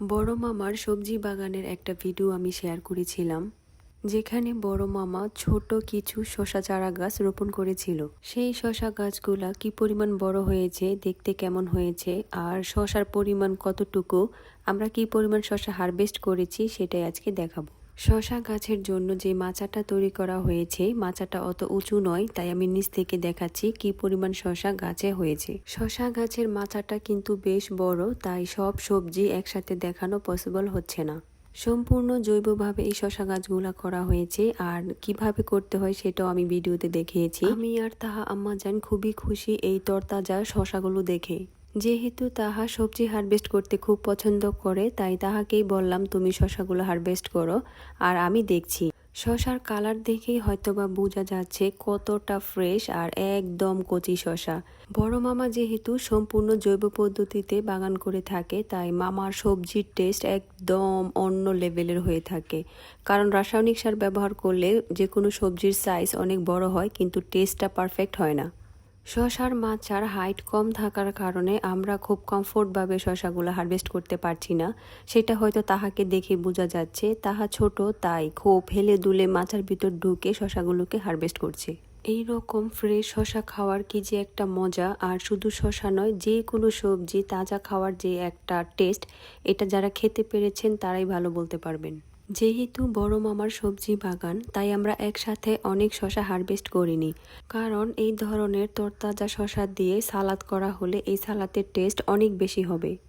বড় মামার সবজি বাগানের একটা ভিডিও আমি শেয়ার করেছিলাম, যেখানে বড় মামা ছোট কিছু শশা চারা গাছ রোপণ করেছিল। সেই শশা গাছগুলা কি পরিমাণ বড় হয়েছে, দেখতে কেমন হয়েছে, আর শশার পরিমাণ কতটুকু, আমরা কি পরিমাণ শশা হারভেস্ট করেছি, সেটাই আজকে দেখাবো। শশা গাছের জন্য যে মাচাটা তৈরি করা হয়েছে, মাচাটা অত উঁচু নয়, তাই আমি নিচ থেকে দেখাচ্ছি কি পরিমাণ শশা গাছে হয়েছে। শশা গাছের মাচাটা কিন্তু বেশ বড়, তাই সব সবজি একসাথে দেখানো পসিবল হচ্ছে না। সম্পূর্ণ জৈবভাবে এই শশা গাছগুলা করা হয়েছে, আর কীভাবে করতে হয় সেটাও আমি ভিডিওতে দেখিয়েছি। আমি আর তাহা আম্মা যান খুবই খুশি এই তরতাজা শশাগুলো দেখে। যেহেতু তাহা সবজি হারভেস্ট করতে খুব পছন্দ করে, তাই তাহাকেই বললাম, তুমি শশাগুলো হারভেস্ট করো, আর আমি দেখছি। শশার কালার দেখেই হয়তোবা বোঝা যাচ্ছে কতটা ফ্রেশ আর একদম কচি শশা। বড় মামা যেহেতু সম্পূর্ণ জৈব পদ্ধতিতে বাগান করে থাকে, তাই মামার সবজির টেস্ট একদম অন্য লেভেলের হয়ে থাকে। কারণ রাসায়নিক সার ব্যবহার করলে যে কোনো সবজির সাইজ অনেক বড় হয়, কিন্তু টেস্টটা পারফেক্ট হয় না। শশার মাচার হাইট কম থাকার কারণে আমরা খুব কমফোর্টভাবে শশাগুলো হারভেস্ট করতে পারছি না। সেটা হয়তো তাহাকে দেখে বোঝা যাচ্ছে, তাহা ছোট, তাই খুব হেলে দুলে মাচার ভিতর ঢুকে শশাগুলোকে হারভেস্ট করছে। এই রকম ফ্রেশ শশা খাওয়ার কি যে একটা মজা, আর শুধু শশা নয়, যে কোনো সবজি, তাজা খাওয়ার যে একটা টেস্ট, এটা যারা খেতে পেরেছেন, তারাই ভালো বলতে পারবেন। যেহেতু বড় মামার সবজি বাগান, তাই আমরা একসাথে অনেক শশা হারভেস্ট করিনি। কারণ এই ধরনের তরতাজা শশা দিয়ে সালাদ করা হলে এই সালাদের টেস্ট অনেক বেশি হবে।